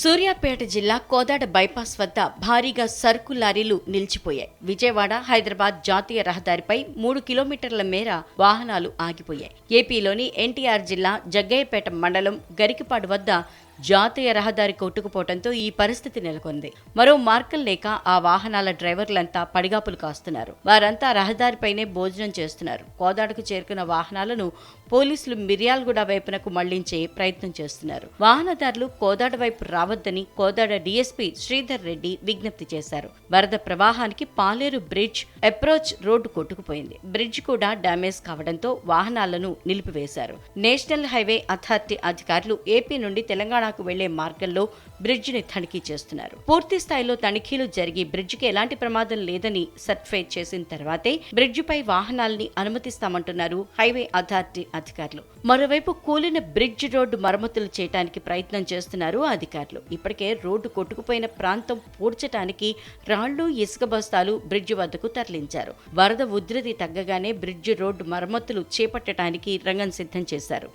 సూర్యాపేట జిల్లా కోదాడ బైపాస్ వద్ద భారీగా సరుకు లారీలు నిలిచిపోయాయి. విజయవాడ హైదరాబాద్ జాతీయ రహదారిపై మూడు కిలోమీటర్ల మేర వాహనాలు ఆగిపోయాయి. ఏపీలోని ఎన్టీఆర్ జిల్లా జగ్గయ్యపేట మండలం గరికపాడు వద్ద జాతీయ రహదారి కొట్టుకుపోవడంతో ఈ పరిస్థితి నెలకొంది. మరో మార్గం లేక ఆ వాహనాల డ్రైవర్లంతా పడిగాపులు కాస్తున్నారు. వారంతా రహదారిపైనే భోజనం చేస్తున్నారు. కోదాడకు చేరుకున్న వాహనాలను పోలీసులు మిర్యాలగూడ వైపునకు మళ్ళించే ప్రయత్నం చేస్తున్నారు. వాహనదారులు కోదాడ వైపు రావద్దని కోదాడ డీఎస్పీ శ్రీధర్ రెడ్డి విజ్ఞప్తి చేశారు. వరద ప్రవాహానికి పాలేరు బ్రిడ్జ్ అప్రోచ్ రోడ్డు కొట్టుకుపోయింది. బ్రిడ్జ్ కూడా డ్యామేజ్ కావడంతో వాహనాలను నిలిపివేశారు. నేషనల్ హైవే అథారిటీ అధికారులు ఏపీ నుండి తెలంగాణ తెలంగాణకు వెళ్ళే మార్గంలో బ్రిడ్జిని తనిఖీ చేస్తున్నారు. పూర్తి స్థాయిలో తనిఖీలు జరిగి బ్రిడ్జికి ఎలాంటి ప్రమాదం లేదని సర్టిఫై చేసిన తర్వాతే బ్రిడ్జిపై వాహనాల్ని అనుమతిస్తామంటున్నారు హైవే అథారిటీ అధికారులు. మరోవైపు కూలిన బ్రిడ్జ్ రోడ్డు మరమ్మతులు చేయడానికి ప్రయత్నం చేస్తున్నారు అధికారులు. ఇప్పటికే రోడ్డు కొట్టుకుపోయిన ప్రాంతం పూడ్చడానికి రాళ్ళు ఇసుక బస్తాలు బ్రిడ్జి వద్దకు తరలించారు. వరద ఉధృతి తగ్గగానే బ్రిడ్జి రోడ్డు మరమ్మతులు చేపట్టడానికి రంగం సిద్ధం చేశారు.